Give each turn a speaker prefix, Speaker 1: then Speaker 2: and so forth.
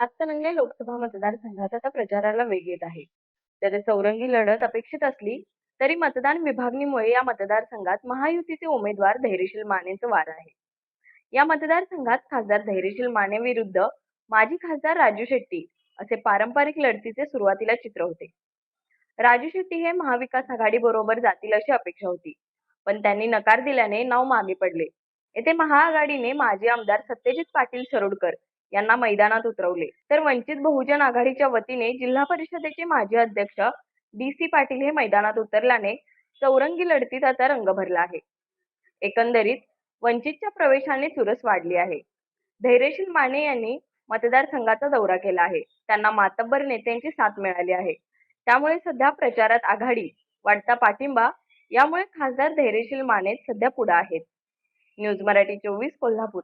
Speaker 1: हातकणंगले लोकसभा मतदारसंघात आता प्रचाराला वेग येत आहे. त्यात चौरंगी लढत अपेक्षित असली तरी मतदान विभागणीमुळे या मतदारसंघात महायुतीचे उमेदवार धैर्यशील मानेचं वार आहे. या मतदारसंघात खासदार धैर्यशील माने विरुद्ध माजी खासदार राजू शेट्टी असे पारंपरिक लढतीचे सुरुवातीला चित्र होते. राजू शेट्टी हे महाविकास आघाडी बरोबर जातील अशी अपेक्षा होती पण त्यांनी नकार दिल्याने नाव मागे पडले. येथे महाआघाडीने माजी आमदार सत्यजित पाटील सरोडकर यांना मैदानात उतरवले. तर वंचित बहुजन आघाडीच्या वतीने जिल्हा परिषदेचे माजी अध्यक्ष डी सी पाटील हे मैदानात उतरल्याने चौरंगी लढतीत आता रंग भरला आहे. एकंदरीत वंचितच्या प्रवेशाने चुरस वाढली आहे. धैर्यशील माने यांनी मतदारसंघाचा दौरा केला आहे. त्यांना मातब्बर नेत्यांची साथ मिळाली आहे. त्यामुळे सध्या प्रचारात आघाडी वाढता पाठिंबा यामुळे खासदार धैर्यशील माने सध्या पुढे आहेत. न्यूज मराठी चोवीस कोल्हापूर.